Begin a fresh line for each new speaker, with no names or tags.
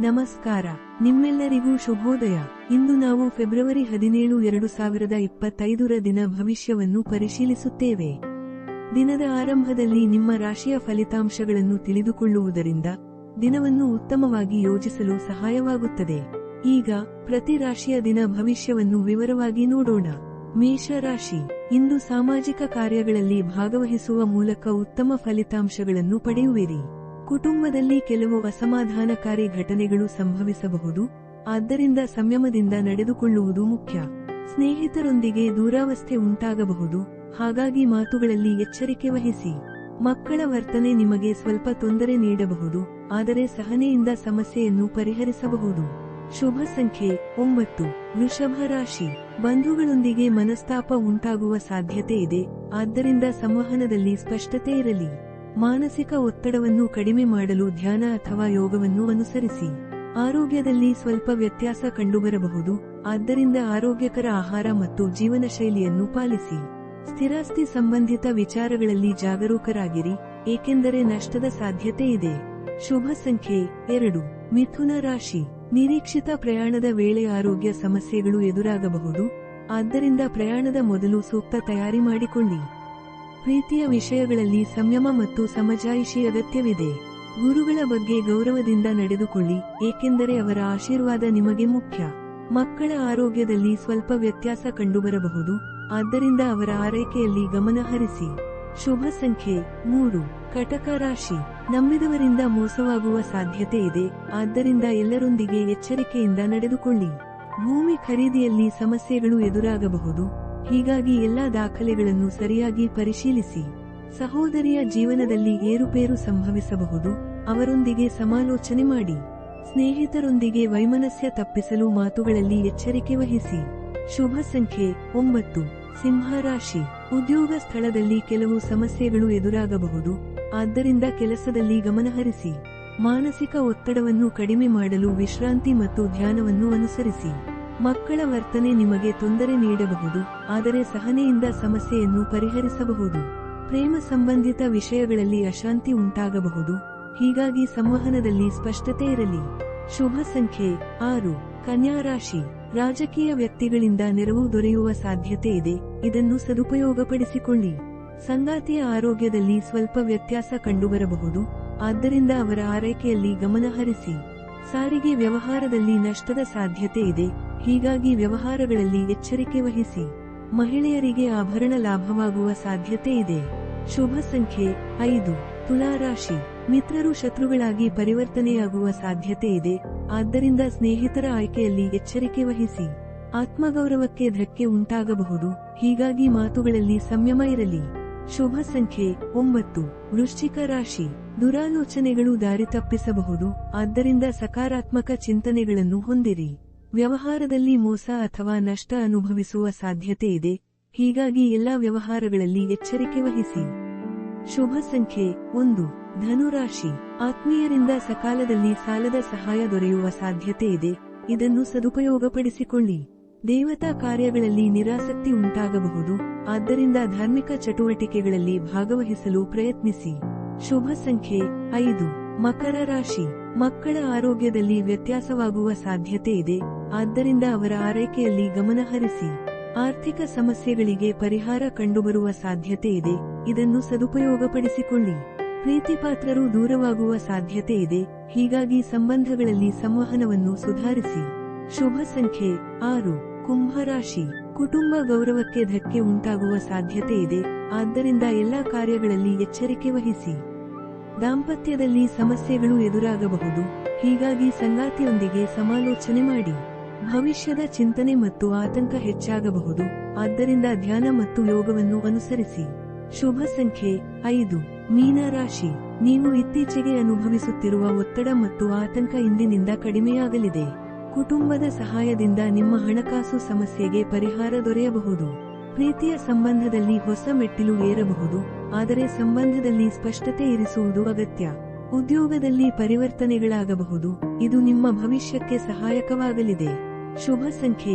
ನಮಸ್ಕಾರ. ನಿಮ್ಮೆಲ್ಲರಿಗೂ ಶುಭೋದಯ. ಇಂದು ನಾವು ಫೆಬ್ರವರಿ ಹದಿನೇಳು, ಎರಡು ಸಾವಿರದ ಇಪ್ಪತ್ತೈದರ ದಿನ ಭವಿಷ್ಯವನ್ನು ಪರಿಶೀಲಿಸುತ್ತೇವೆ. ದಿನದ ಆರಂಭದಲ್ಲಿ ನಿಮ್ಮ ರಾಶಿಯ ಫಲಿತಾಂಶಗಳನ್ನು ತಿಳಿದುಕೊಳ್ಳುವುದರಿಂದ ದಿನವನ್ನು ಉತ್ತಮವಾಗಿ ಯೋಜಿಸಲು ಸಹಾಯವಾಗುತ್ತದೆ. ಈಗ ಪ್ರತಿ ರಾಶಿಯ ದಿನ ಭವಿಷ್ಯವನ್ನು ವಿವರವಾಗಿ ನೋಡೋಣ. ಮೇಷ ರಾಶಿ ಇಂದು ಸಾಮಾಜಿಕ ಕಾರ್ಯಗಳಲ್ಲಿ ಭಾಗವಹಿಸುವ ಮೂಲಕ ಉತ್ತಮ ಫಲಿತಾಂಶಗಳನ್ನು ಪಡೆಯುವಿರಿ. ಕುಟುಂಬದಲ್ಲಿ ಕೆಲವು ಅಸಮಾಧಾನಕಾರಿ ಘಟನೆಗಳು ಸಂಭವಿಸಬಹುದು. ಆದ್ದರಿಂದ ಸಂಯಮದಿಂದ ನಡೆದುಕೊಳ್ಳುವುದು ಮುಖ್ಯ. ಸ್ನೇಹಿತರೊಂದಿಗೆ ದೂರಾವಸ್ಥೆ ಉಂಟಾಗಬಹುದು. ಹಾಗಾಗಿ ಮಾತುಗಳಲ್ಲಿ ಎಚ್ಚರಿಕೆ ವಹಿಸಿ. ಮಕ್ಕಳ ವರ್ತನೆ ನಿಮಗೆ ಸ್ವಲ್ಪ ತೊಂದರೆ ನೀಡಬಹುದು. ಆದರೆ ಸಹನೆಯಿಂದ ಸಮಸ್ಯೆಯನ್ನು ಪರಿಹರಿಸಬಹುದು. ಶುಭ ಸಂಖ್ಯೆ ಒಂಬತ್ತು. ವೃಷಭ ರಾಶಿ. ಬಂಧುಗಳೊಂದಿಗೆ ಮನಸ್ತಾಪ ಉಂಟಾಗುವ ಸಾಧ್ಯತೆ ಇದೆ. ಆದ್ದರಿಂದ ಸಂವಹನದಲ್ಲಿ ಸ್ಪಷ್ಟತೆ ಇರಲಿ. ಮಾನಸಿಕ ಒತ್ತಡವನ್ನು ಕಡಿಮೆ ಮಾಡಲು ಧ್ಯಾನ ಅಥವಾ ಯೋಗವನ್ನು ಅನುಸರಿಸಿ. ಆರೋಗ್ಯದಲ್ಲಿ ಸ್ವಲ್ಪ ವ್ಯತ್ಯಾಸ ಕಂಡುಬರಬಹುದು, ಆದ್ದರಿಂದ ಆರೋಗ್ಯಕರ ಆಹಾರ ಮತ್ತು ಜೀವನ ಶೈಲಿಯನ್ನು ಪಾಲಿಸಿ. ಸ್ಥಿರಾಸ್ತಿ ಸಂಬಂಧಿತ ವಿಚಾರಗಳಲ್ಲಿ ಜಾಗರೂಕರಾಗಿರಿ, ಏಕೆಂದರೆ ನಷ್ಟದ ಸಾಧ್ಯತೆ ಇದೆ. ಶುಭ ಸಂಖ್ಯೆ ಎರಡು. ಮಿಥುನ ರಾಶಿ. ನಿರೀಕ್ಷಿತ ಪ್ರಯಾಣದ ವೇಳೆ ಆರೋಗ್ಯ ಸಮಸ್ಯೆಗಳು ಎದುರಾಗಬಹುದು, ಆದ್ದರಿಂದ ಪ್ರಯಾಣದ ಮೊದಲು ಸೂಕ್ತ ತಯಾರಿ ಮಾಡಿಕೊಳ್ಳಿ. ಪ್ರೀತಿಯ ವಿಷಯಗಳಲ್ಲಿ ಸಂಯಮ ಮತ್ತು ಸಮಜಾಯಿಷಿ ಅಗತ್ಯವಿದೆ. ಗುರುಗಳ ಬಗ್ಗೆ ಗೌರವದಿಂದ ನಡೆದುಕೊಳ್ಳಿ, ಏಕೆಂದರೆ ಅವರ ಆಶೀರ್ವಾದ ನಿಮಗೆ ಮುಖ್ಯ. ಮಕ್ಕಳ ಆರೋಗ್ಯದಲ್ಲಿ ಸ್ವಲ್ಪ ವ್ಯತ್ಯಾಸ ಕಂಡುಬರಬಹುದು, ಆದ್ದರಿಂದ ಅವರ ಆರೈಕೆಯಲ್ಲಿ ಗಮನ ಹರಿಸಿ. ಶುಭ ಸಂಖ್ಯೆ ಮೂರು. ಕಟಕ ರಾಶಿ. ನಂಬಿದವರಿಂದ ಮೋಸವಾಗುವ ಸಾಧ್ಯತೆ ಇದೆ, ಆದ್ದರಿಂದ ಎಲ್ಲರೊಂದಿಗೆ ಎಚ್ಚರಿಕೆಯಿಂದ ನಡೆದುಕೊಳ್ಳಿ. ಭೂಮಿ ಖರೀದಿಯಲ್ಲಿ ಸಮಸ್ಯೆಗಳು ಎದುರಾಗಬಹುದು ಹೀಗಾಗಿ ಎಲ್ಲಾ ದಾಖಲೆಗಳನ್ನು ಸರಿಯಾಗಿ ಪರಿಶೀಲಿಸಿ. ಸಹೋದರಿಯ ಜೀವನದಲ್ಲಿ ಏರುಪೇರು ಸಂಭವಿಸಬಹುದು. ಅವರೊಂದಿಗೆ ಸಮಾಲೋಚನೆ ಮಾಡಿ. ಸ್ನೇಹಿತರೊಂದಿಗೆ ವೈಮನಸ್ಯ ತಪ್ಪಿಸಲು ಮಾತುಗಳಲ್ಲಿ ಎಚ್ಚರಿಕೆ ವಹಿಸಿ. ಶುಭ ಸಂಖ್ಯೆ ಒಂಬತ್ತು. ಸಿಂಹ ರಾಶಿ ಉದ್ಯೋಗ ಸ್ಥಳದಲ್ಲಿ ಕೆಲವು ಸಮಸ್ಯೆಗಳು ಎದುರಾಗಬಹುದು. ಆದ್ದರಿಂದ ಕೆಲಸದಲ್ಲಿ ಗಮನಹರಿಸಿ. ಮಾನಸಿಕ ಒತ್ತಡವನ್ನು ಕಡಿಮೆ ಮಾಡಲು ವಿಶ್ರಾಂತಿ ಮತ್ತು ಧ್ಯಾನವನ್ನು ಅನುಸರಿಸಿ. ಮಕ್ಕಳ ವರ್ತನೆ ನಿಮಗೆ ತೊಂದರೆ ನೀಡಬಹುದು, ಆದರೆ ಸಹನೆಯಿಂದ ಸಮಸ್ಯೆಯನ್ನು ಪರಿಹರಿಸಬಹುದು. ಪ್ರೇಮ ಸಂಬಂಧಿತ ವಿಷಯಗಳಲ್ಲಿ ಅಶಾಂತಿ ಉಂಟಾಗಬಹುದು, ಹೀಗಾಗಿ ಸಂವಹನದಲ್ಲಿ ಸ್ಪಷ್ಟತೆ ಇರಲಿ. ಶುಭ ಸಂಖ್ಯೆ, ಆರು, ಕನ್ಯಾ ರಾಶಿ. ರಾಜಕೀಯ ವ್ಯಕ್ತಿಗಳಿಂದ ನೆರವು ದೊರೆಯುವ ಸಾಧ್ಯತೆ ಇದೆ, ಇದನ್ನು ಸದುಪಯೋಗಪಡಿಸಿಕೊಳ್ಳಿ. ಸಂಗಾತಿಯ ಆರೋಗ್ಯದಲ್ಲಿ ಸ್ವಲ್ಪ ವ್ಯತ್ಯಾಸ ಕಂಡುಬರಬಹುದು, ಆದ್ದರಿಂದ ಅವರ ಆರೈಕೆಯಲ್ಲಿ ಗಮನಹರಿಸಿ ಸಾರಿಗೆ ವ್ಯವಹಾರದಲ್ಲಿ ನಷ್ಟದ ಸಾಧ್ಯತೆ ಇದೆ ಹೀಗಾಗಿ ವ್ಯವಹಾರಗಳಲ್ಲಿ ಎಚ್ಚರಿಕೆ ವಹಿಸಿ ಮಹಿಳೆಯರಿಗೆ ಆಭರಣ ಲಾಭವಾಗುವ ಸಾಧ್ಯತೆ ಇದೆ. ಶುಭ ಸಂಖ್ಯೆ ಐದು. ತುಲಾರಾಶಿ. ಮಿತ್ರರು ಶತ್ರುಗಳಾಗಿ ಪರಿವರ್ತನೆಯಾಗುವ ಸಾಧ್ಯತೆ ಇದೆ. ಆದ್ದರಿಂದ ಸ್ನೇಹಿತರ ಆಯ್ಕೆಯಲ್ಲಿ ಎಚ್ಚರಿಕೆ ವಹಿಸಿ ಆತ್ಮಗೌರವಕ್ಕೆ ಧಕ್ಕೆ ಉಂಟಾಗಬಹುದು. ಹೀಗಾಗಿ ಮಾತುಗಳಲ್ಲಿ ಸಂಯಮ ಇರಲಿ. ಶುಭ ಸಂಖ್ಯೆ ಒಂಬತ್ತು. ವೃಶ್ಚಿಕ ರಾಶಿ. ದುರಾಲೋಚನೆಗಳು ದಾರಿ ತಪ್ಪಿಸಬಹುದು. ಆದ್ದರಿಂದ ಸಕಾರಾತ್ಮಕ ಚಿಂತನೆಗಳನ್ನು ಹೊಂದಿರಿ. ವ್ಯವಹಾರದಲ್ಲಿ ಮೋಸ ಅಥವಾ ನಷ್ಟ ಅನುಭವಿಸುವ ಸಾಧ್ಯತೆ ಇದೆ. ಹೀಗಾಗಿ ಎಲ್ಲಾ ವ್ಯವಹಾರಗಳಲ್ಲಿ ಎಚ್ಚರಿಕೆ ವಹಿಸಿ. ಶುಭ ಸಂಖ್ಯೆ ಒಂದು. ಧನುರಾಶಿ. ಆತ್ಮೀಯರಿಂದ ಸಕಾಲದಲ್ಲಿ ಸಾಲದ ಸಹಾಯ ದೊರೆಯುವ ಸಾಧ್ಯತೆ ಇದೆ. ಇದನ್ನು ಸದುಪಯೋಗಪಡಿಸಿಕೊಳ್ಳಿ. ದೇವತಾ ಕಾರ್ಯಗಳಲ್ಲಿ ನಿರಾಸಕ್ತಿ ಉಂಟಾಗಬಹುದು. ಆದ್ದರಿಂದ ಧಾರ್ಮಿಕ ಚಟುವಟಿಕೆಗಳಲ್ಲಿ ಭಾಗವಹಿಸಲು ಪ್ರಯತ್ನಿಸಿ. ಶುಭ ಸಂಖ್ಯೆ ಐದು. ಮಕರ ರಾಶಿ. ಮಕ್ಕಳ ಆರೋಗ್ಯದಲ್ಲಿ ವ್ಯತ್ಯಾಸವಾಗುವ ಸಾಧ್ಯತೆ ಇದೆ. ಆದ್ದರಿಂದ ಅವರ ಆರೈಕೆಯಲ್ಲಿ ಗಮನಹರಿಸಿ. ಆರ್ಥಿಕ ಸಮಸ್ಯೆಗಳಿಗೆ ಪರಿಹಾರ ಕಂಡುಬರುವ ಸಾಧ್ಯತೆ ಇದೆ. ಇದನ್ನು ಸದುಪಯೋಗಪಡಿಸಿಕೊಳ್ಳಿ. ಪ್ರೀತಿಪಾತ್ರರು ದೂರವಾಗುವ ಸಾಧ್ಯತೆ ಇದೆ. ಹೀಗಾಗಿ ಸಂಬಂಧಗಳಲ್ಲಿ ಸಂವಹನವನ್ನು ಸುಧಾರಿಸಿ. ಶುಭ ಸಂಖ್ಯೆ ಆರು. ಕುಂಭರಾಶಿ. ಕುಟುಂಬ ಗೌರವಕ್ಕೆ ಧಕ್ಕೆ ಉಂಟಾಗುವ ಸಾಧ್ಯತೆ ಇದೆ. ಆದ್ದರಿಂದ ಎಲ್ಲಾ ಕಾರ್ಯಗಳಲ್ಲಿ ಎಚ್ಚರಿಕೆ ವಹಿಸಿ. ದಾಂಪತ್ಯದಲ್ಲಿ ಸಮಸ್ಯೆಗಳು ಎದುರಾಗಬಹುದು. ಹೀಗಾಗಿ ಸಂಗಾತಿಯೊಂದಿಗೆ ಸಮಾಲೋಚನೆ ಮಾಡಿ. ಭವಿಷ್ಯದ ಚಿಂತನೆ ಮತ್ತು ಆತಂಕ ಹೆಚ್ಚಾಗಬಹುದು. ಆದ್ದರಿಂದ ಧ್ಯಾನ ಮತ್ತು ಯೋಗವನ್ನು ಅನುಸರಿಸಿ. ಶುಭ ಸಂಖ್ಯೆ ಐದು. ಮೀನರಾಶಿ ನೀವು ಇತ್ತೀಚೆಗೆ ಅನುಭವಿಸುತ್ತಿರುವ ಒತ್ತಡ ಮತ್ತು ಆತಂಕ ಇಂದಿನಿಂದ ಕಡಿಮೆಯಾಗಲಿದೆ. ಕುಟುಂಬದ ಸಹಾಯದಿಂದ ನಿಮ್ಮ ಹಣಕಾಸು ಸಮಸ್ಯೆಗೆ ಪರಿಹಾರ ದೊರೆಯಬಹುದು. ಪ್ರೀತಿಯ ಸಂಬಂಧದಲ್ಲಿ ಹೊಸ ಮೆಟ್ಟಿಲು ಏರಬಹುದು, ಆದರೆ ಸಂಬಂಧದಲ್ಲಿ ಸ್ಪಷ್ಟತೆ ಇರಿಸುವುದು ಅಗತ್ಯ. ಉದ್ಯೋಗದಲ್ಲಿ ಪರಿವರ್ತನೆಗಳಾಗಬಹುದು, ಇದು ನಿಮ್ಮ ಭವಿಷ್ಯಕ್ಕೆ ಸಹಾಯಕವಾಗಲಿದೆ. ಶುಭ ಸಂಖ್ಯೆ